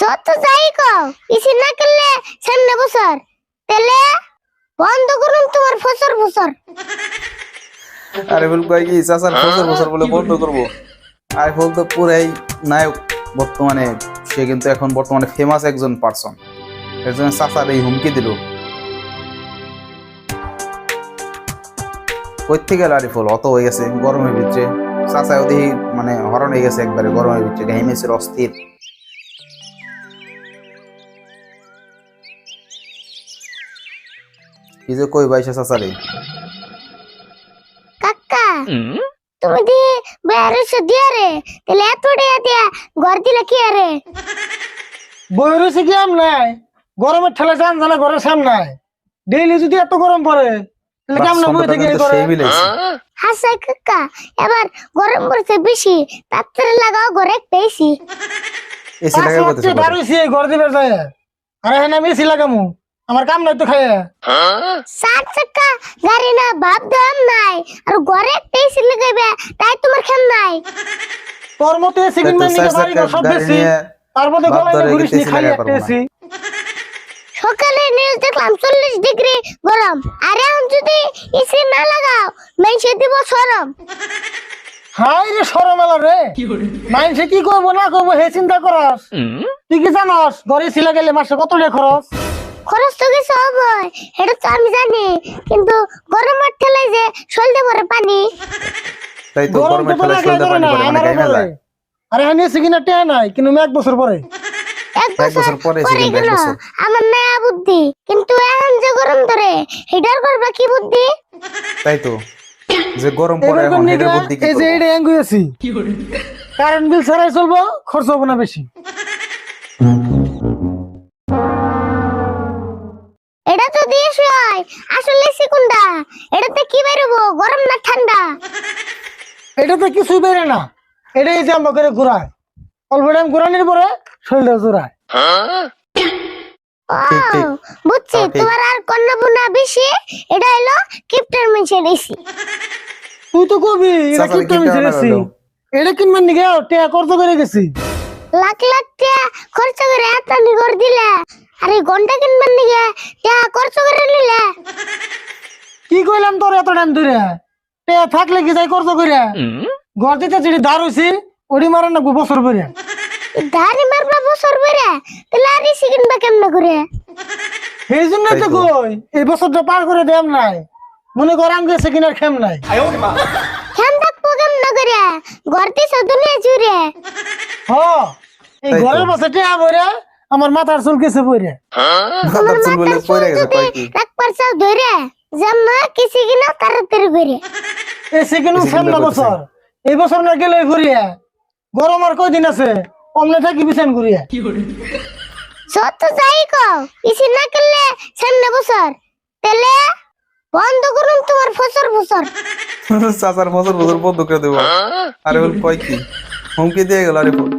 যত যাই কও ইসি না করলে সামনে বছর। তেলে বন্ধ করুন তোমার ফসর ফসর আরে বল কয় কি, চাচার বছর বছর বলে বন্ধ করব? আর বল তো পুরাই নায়ক বর্তমানে, সে কিন্তু এখন বর্তমানে ফেমাস একজন পার্সন এর জন্য চাচার এই হুমকি দিল। কই থেকে গেল আরিফুল অত হয়ে গেছে গরমের ভিতরে। চাচা ওদি মানে হরণ হয়ে গেছে একবারে গরমের ভিতরে, ঘাইমেছে, অস্থির। কি যে কই চাচারে? কাকা তুমি দি দিয়া রে তেলে এত দিয়া দিয়া ঘর দিলে কি আরে বই কি আম নাই? গরমের ঠেলে যান জানা ঘরের সামনে ডেইলি যদি এত গরম পড়ে তাহলে কেমন বই থেকে বাস্তবতা করে কাকা এবার গরম পড়ছে বেশি তাড়াতাড়ি লাগাও ঘরে এসি বারোইছি ঘর দিবে যায়। আরে হ্যাঁ আমি এসি লাগামু। আমার কাম নাই তো খাইয়া। চার চাকা গাড়ি না ভাব দাম নাই। আর ঘরে পেয়েছি লাগাইবে তাই তোমার খেম নাই। তোর মতো এসি কিনবেন নিকে বাড়ি ঘর সব বেশি। তার মধ্যে গলায় ঘুরিস নি খালি একটা এসি সকালে নিউজ দেখলাম চল্লিশ ডিগ্রি গরম। আর এখন যদি এসি না লাগাও মেনসে দিব সরম। হাই রে সরমেলা রে। মাইনসে কি করব না করব হে চিন্তা করস। তুই কি জানস ঘরে এসি লাগাইলে মাসে কত টাকা খরচ? খরচ তো কিছু এটা তো আমি জানি। কিন্তু গরমের ঠেলায় যে সলতে পরে পানি। তাই তো গরমের ঠেলায় সলতে পানি মানে আরে কিনা টেয়া নাই কিন্তু এক বছর পরে এক বছর পরে গেল আমার নয়া বুদ্ধি কিন্তু এখন যে গরম ধরে হিটার করবা কি বুদ্ধি? তাই তো যে গরম পড়ে এখন কোন বুদ্ধি কি এই যে? এটা কারেন্ট বিল ছাড়াই চলবো খরচ হবে না বেশি হয় আসলে সিকুন্ডা এটাতে কি বেরোবো? গরম না ঠান্ডা? এটাতে কিছুই বেরে না। এটাই যে আমরা করে ঘুরায়। অল্প টাইম ঘুরানির পরে শরীরটা জোড়ায়। বুঝছি। তোমার আর কন্যা বুনা বেশি? এটা হলো কিপ্টার মেশিন এসি তুই তো কবি এটা কিনতে ছেড়েছি আনালো। এটা কিনবেন নাকি টেয়া কর্ত করে গেছি। লাখ লাখ টাকা খরচ করে এত নিগর দিলে। আর ঘণ্টা কিনবেন নিগে? টাকা খরচ করে নিলে? কি কইলাম তোর এত টাইম ধরে? টেয়া থাকলে কি যাই কর্ত করে ঘর দিতে যেটি ধার হইছি ওডি মারেন না বছর পরে। ধারি মারবা বছর বেড়ে তাহলে আর এসি কিনবা কেমনে করে? এই জন্য তো তো। কই এই বছরটা পার করে দেম নাই। মনে কর আমি গেছে কিনার খেম নাই। খেম থাকব কেমনে করে? ঘর দিছে দুনিয়া জুড়ে। হ এই তো। ঘরের পাশে টেয়া বইরে আমার মাথার চুল কেছে বইরে মাথার চুল বলে পড়ে গেছে কয় কি? ধরে জামা কিসি কিনা তাড়াতাড়ি করে এই সেকেন্ড এই সামনে বছর। এই বছর না গেলে ঘুরিয়া। গরম আর কয়দিন আছে? অমনে থাকি বিছান ঘুরিয়া। যত যাই কও ইসি না করলে সামনে বছর। তেলে বন্ধ করুন তোমার ফসর ফসর চাচার বছর বছর বন্ধ করে দেবো। আরে বল কয় কি? হুমকি দিয়ে গেল আরিফুল